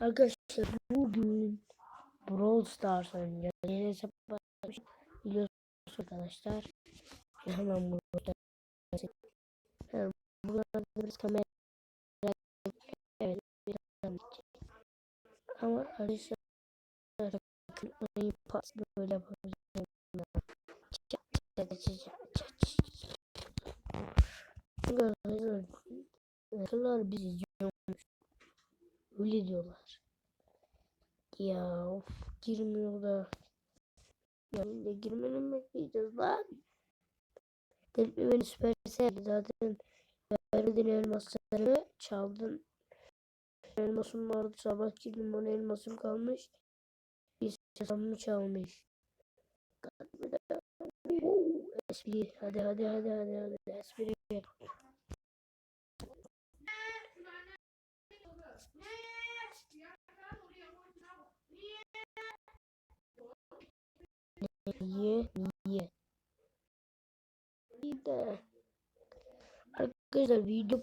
Arkadaşlar bugün Brawl Stars oynayacağız. Yeni hesap açmış. Biliyorsunuz arkadaşlar. Hemen burada. Hemen buradan biraz kamera. Evet. Ama arkadaşlar oyun pas böyle yapacağım. Arkadaşlar bizi. Öyle diyorlar. Ya of girmiyor da. Ya de girmenin bekleyeceğiz lan. Delpi beni süpersel zaten verdin elmaslarını çaldın. Elmasım vardı sabah girdim ona elmasım kalmış. Bir hesabımı çalmış. Espri hadi hadi hadi hadi hadi espri. Niye? Niye? Bir de arkadaşlar video,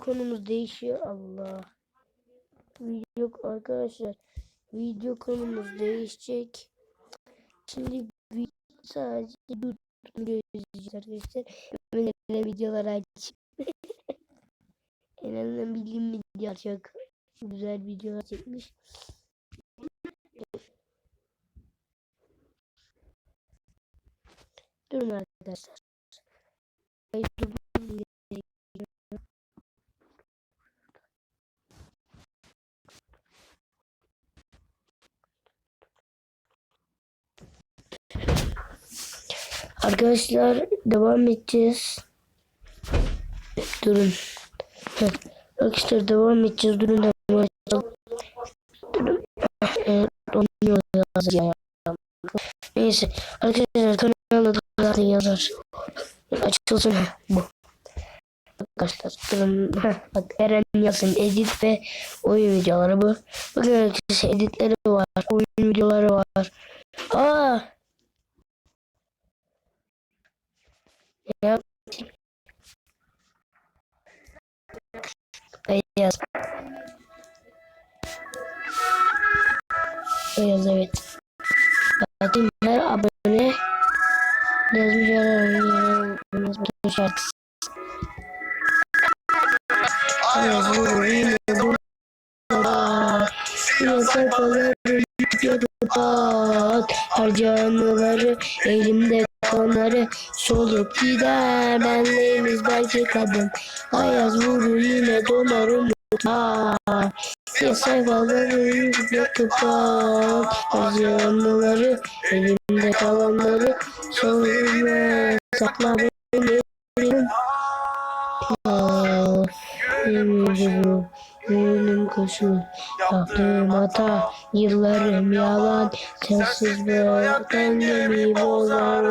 konumuz değişiyor. Allah. Video arkadaşlar video konumuz değişecek. Şimdi sadece YouTube video izleyeceğiz arkadaşlar. De videolar aç. en azından bildiğim videolar çok güzel videolar çekmiş. Durun arkadaşlar. Arkadaşlar devam edeceğiz. Durun. Arkadaşlar devam edeceğiz. Durun devam edeceğiz. Durun. Ya. Neyse. Arkadaşlar yazar. Açılsın. Bu. Arkadaşlar durun. Bak Eren yazın. Edit ve oyun videoları bu. Bakın arkadaşlar editleri var. Oyun videoları var. Aa! Ya. Beyaz Harcamaları elimde kanları. Solup gider benliğimiz belki kadın. Ayaz vurur yine donar umutlar Ya sayfaları yadıpat Harcamaları elimde kalanları. Solup sakla beni Ah, yemin Gönlüm koşul Yaptığım hata Yıllarım yalan Sensiz bıraktan gemi bozar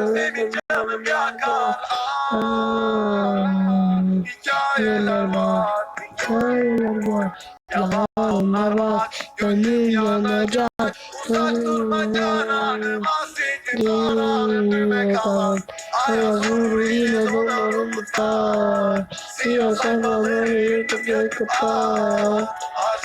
Yıllar var Yıllar var. Yalanlar var Gönlüm yanacak. Yıllar Geriye kalan Hayat vurur yine dolarım tutar Siyah sayfaları yırtıp yakıp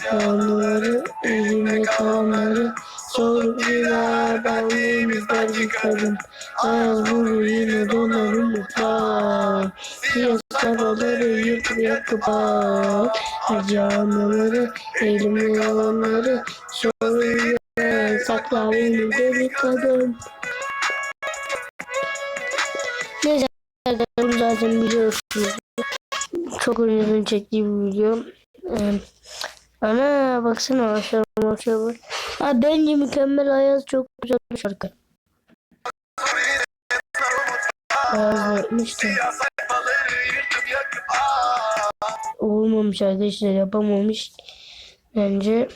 Yanları elime kalanları Sorup yine benliğimiz dergi kadın Hayat vurur yine dolarım tutar Siyah sayfaları yırtıp yakıp Harcamaları elime yalanları Sorup yine sakla beni deli kadın. Çok uzun çektiğim video. Ana baksana aşağı aşağı bak. Ha bence mükemmel Ayaz çok güzel bir şarkı. Ayaz yapmıştı. Olmamış arkadaşlar yapamamış. Bence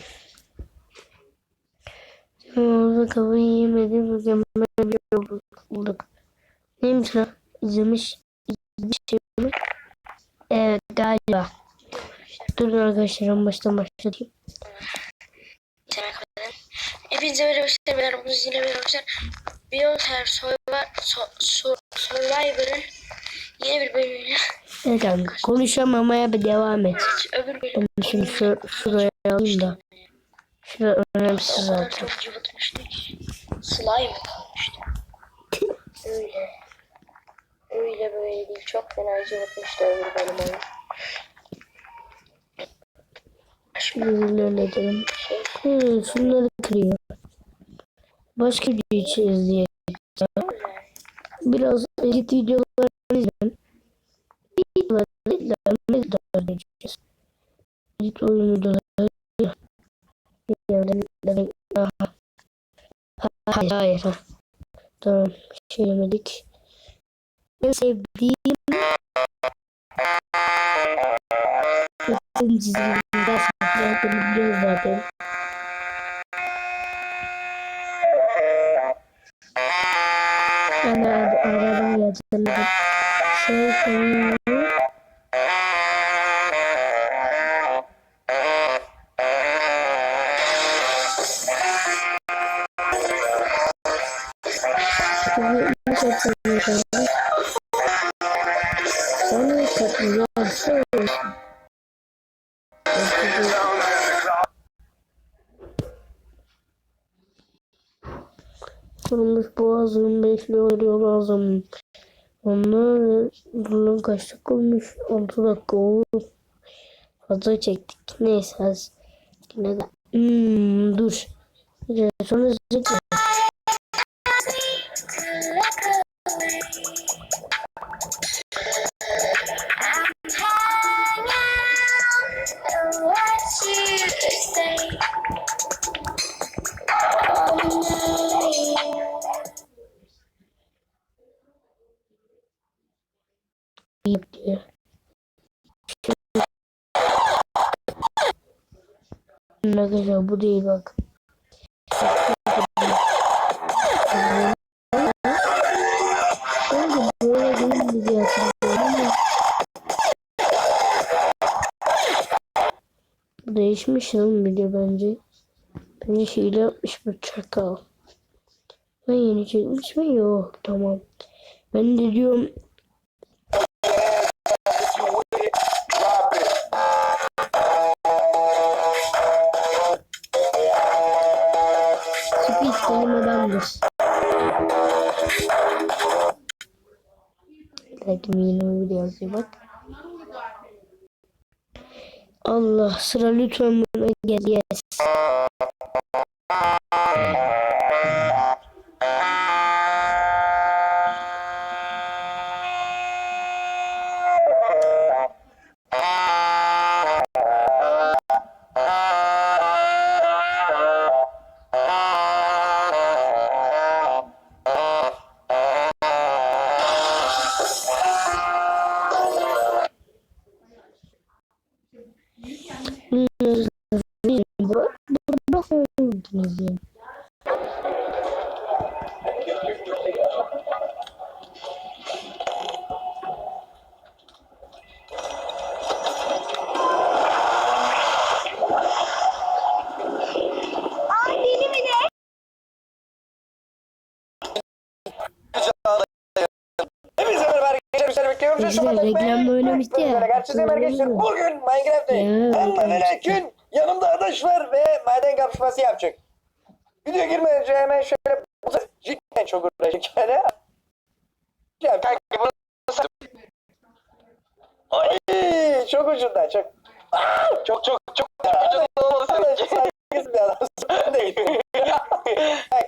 Orada kafayı yemedim. Mükemmel bir yol bulduk. Neymiş lan? İzlemiş. İzlemiş galiba. Durun arkadaşlar en baştan başlatayım. Hepinize merhaba arkadaşlar. Ben Aramız yine merhaba arkadaşlar. So, Survivor'ın yeni bir bölümüyle Evet kanka konuşamamaya bir devam et. öbür bölüm Ben şimdi şu, şuraya alayım da. Şurada önemsiz zaten. çok. Slime kalmıştı. Öyle. Öyle böyle değil. Çok fena cıvıtmıştı öbür oyun. Şimdi öyle edelim. Şey, Hı, şunları kırıyor. Başka bir şey izleyelim. Biraz edit videolarını izleyelim. Videoları izleyelim. izleyeceğiz. Edit oyun videoları. Yani, yani, aha. Hayır, hayır. ha. Tamam, şey yemedik. En sevdiğim Bütün çizimden zaten biliyoruz zaten. Ben de ar- aradan yazdım. Şey koyuyorum. Kurumuş boğazım bekliyor lazım. Onlar bunun kaç dakika olmuş? 6 dakika oldu. Fazla çektik. Neyse az. Yine de. Hmm, dur. De Sonra zıkla. Arkadaşlar bu değil bak. Değişmiş lan video bence. Bence hile yapmış bu çakal. Ben yeni çekmiş mi? Yok tamam. Ben de diyorum kelimedendir. Belki yeni video yazıyor bak. Allah sıra lütfen buna gel yes. Güzel, reklamda oynamıştı ya. Herkese arkadaşlar. Bugün Minecraft'te ve lakin yanımda adaş var ve maden kapışması yapacak. Video girmeden önce hemen şöyle bu da cidden çok uğraşacak yani. Ya kanka bunu Ay çok ucunda çok. Aa, çok çok çok ucunda olması saygısız bir adamsın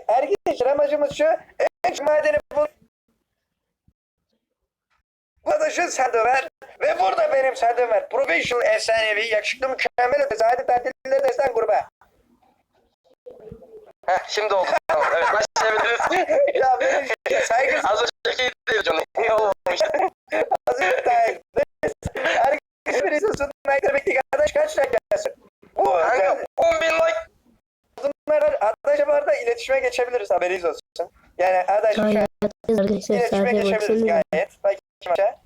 Arkadaşlar amacımız şu. En çok madeni bul. Arkadaşın Sandover ve burada benim Sandover. Professional, efsanevi, yakışıklı, mükemmel ötesi. Hadi tatiller destan gruba. Heh, şimdi oldu. Tamam, evet başlayabiliriz. ya böyle saygısız Az önceki değil Johnny. İyi olmamış. azıcık daha. Arkadaşlar bir istiyorsun. Nike'da bekledik. Arkadaş kaç like gelsin? Bu Kanka 10 bin like. bunlar arkadaşlar bu arada iletişime geçebiliriz haberiniz olsun. Yani arkadaşlar iletişime geçebiliriz gayet. Aşağı.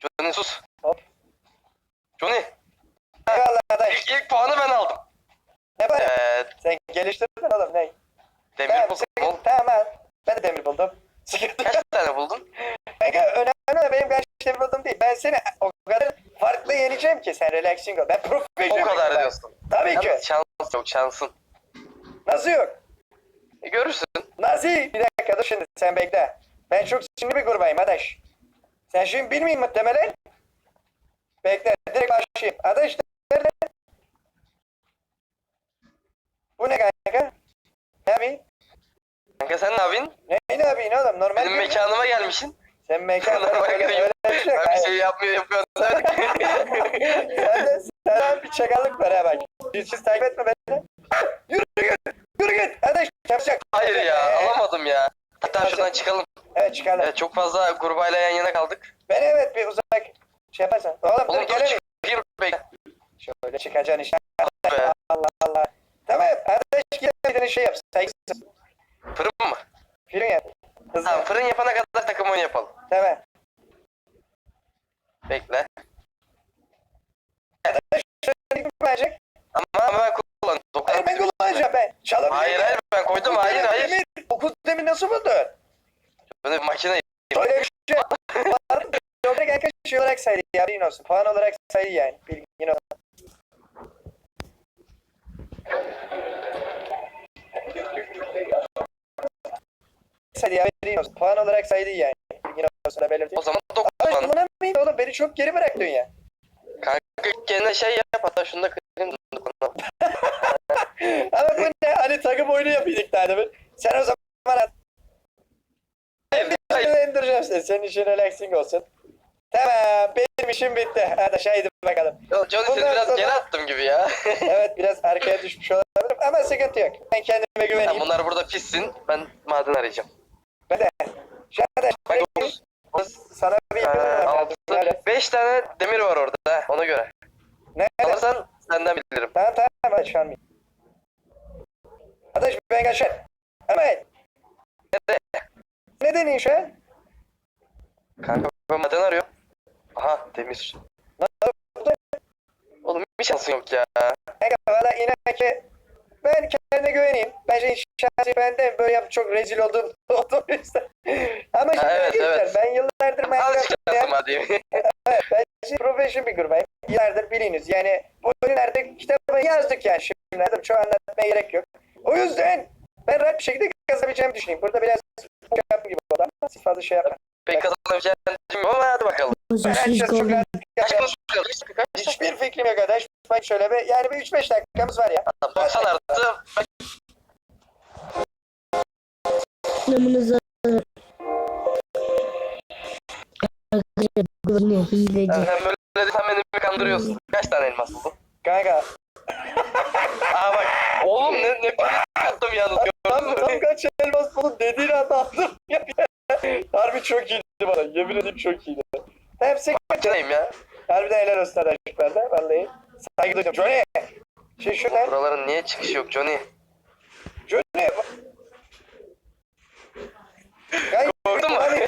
Johnny sus. Hop. Johnny Eyvallah ilk, ilk puanı ben aldım. Ne var? Ee, Sen geliştirdin oğlum ne? demir Tamam, buldum. oğlum. Tamam. Ben de demir buldum. Kaç tane buldun? Kanka önemli olan benim kaç demir buldum değil. Ben seni o kadar farklı yeneceğim ki sen relaxing ol. Ben O profesyonelim. kadar ben. diyorsun. Tabii ki. Şans yok şansın. Nasıl yok? E, görürsün. Nasıl? Bir dakika dur şimdi sen bekle. Ben çok sinirli bir kurbayım adaş. Sen şimdi bilmeyin muhtemelen. Bekle direkt başlayayım. Adaş nerede? Bu ne kanka? Ne yapayım? Kanka sen ne yapıyorsun? Ne, ne yapayım oğlum? Normal Benim mekanıma gelmişsin. Sen mekan Normal öyle, bir şey yok. Ben bir şey yapmıyor yapıyorsun. Sen de sen bir çakallık var ha bak. Hiç hiç takip etme beni. Yürü git. Yürü git. Hadi yapacak. Hayır ya alamadım ya. Hatta şuradan çıkalım. Evet çıkalım. Evet, çok fazla grubayla yan yana kaldık. Ben evet bir uzak şey yaparsan. Oğlum Oğlum dur gelelim. çıkayım bekle. Şöyle çıkacaksın işte. Be. Allah Allah. Tamam. Arkadaş gidemediğin şey yap. Fırın mı? Film yap. Hızlı. Tamam fırın yapana kadar takım oyunu yapalım. Tamam. Bekle. Şöyle gitmeyecek. Ama, ama ben kullanıyorum. Hayır ben kullanacağım ben. Çalabilirim. Hayır hayır ben koydum Okul hayır demir, hayır. demir. Okul demir nasıl buldun? Böyle bir makine Öyle bir şey. Var. Yolda kanka şey olarak saydı ya. Bilgin olsun. Puan olarak saydı yani. Bilgin saydı ya. Bilgin olsun. Puan olarak saydı yani. Bilgin olsun da belirteyim. o zaman Abi dokuz kullanamayayım oğlum. Beni çok geri bıraktın ya. Kanka kendine şey yap hatta şunu da kırayım. Ama bu ne? Hani takım oyunu yapıyorduk daha demin. Sen o zaman at. Ben indireceğim seni. Senin işin relaxing olsun. Tamam. Benim işim bitti. Hadi haydi bakalım. Seni Bundan biraz sonra- geri attım gibi ya. evet biraz arkaya düşmüş olabilirim ama sıkıntı yok. Ben kendime Tamam, güveneyim. bunlar burada pissin. Ben maden arayacağım. Ben de. Anda Bak dokuz. sana bir Ee. Beş tane demir var orada. Ona göre. Ne? Alırsan senden bilirim. Tamam tamam hadi bir. Arkadaş ben kaçar. Hemen. Ne deniyor şu an? Kanka ben maden arıyorum. Aha demir. Oğlum bir şansın yok ya. Kanka valla inan ki ben kendime güveneyim. Bence şahsi bende böyle yap çok rezil oldum. oldum işte. Ama şimdi evet, evet. ben yıllardır Minecraft hadi. Evet, ben şimdi profesyon bir kurbayım. Yıllardır biliniz. Yani bu oyunlarda kitabı yazdık yani şimdilerde. Çok anlatmaya gerek yok. O yüzden ben rahat bir şekilde kazanabileceğimi düşünüyorum. Burada biraz yapım gibi oldu ama siz fazla şey yapmayın. Pek kazanabileceğini düşünmüyorum ama hadi bakalım. Ben Siz çok golden Kaç konuşuyoruz? Kaç? Hiçbir fikrim yok arkadaş. Bak şöyle bir yani bir 3-5 dakikamız var ya. 90 artı. namınıza Arkadaşlar hileci. Sen böyle dediysen beni bir kandırıyorsun. Kaç tane elmas buldun? Kanka. Aa bak. Oğlum ne ne bir yaptım yalnız gördün Tam, mü? tam kaç elmas bulun dediğin anda aldım. Harbi çok iyiydi bana. Yemin edeyim çok iyiydi. Hepsi Makineyim ya. Harbiden helal olsun arkadaşlar da vallahi. Saygı duydum. Johnny. Şey şuradan. Buraların niye çıkışı yok Johnny? Johnny. Korktun mu? Hani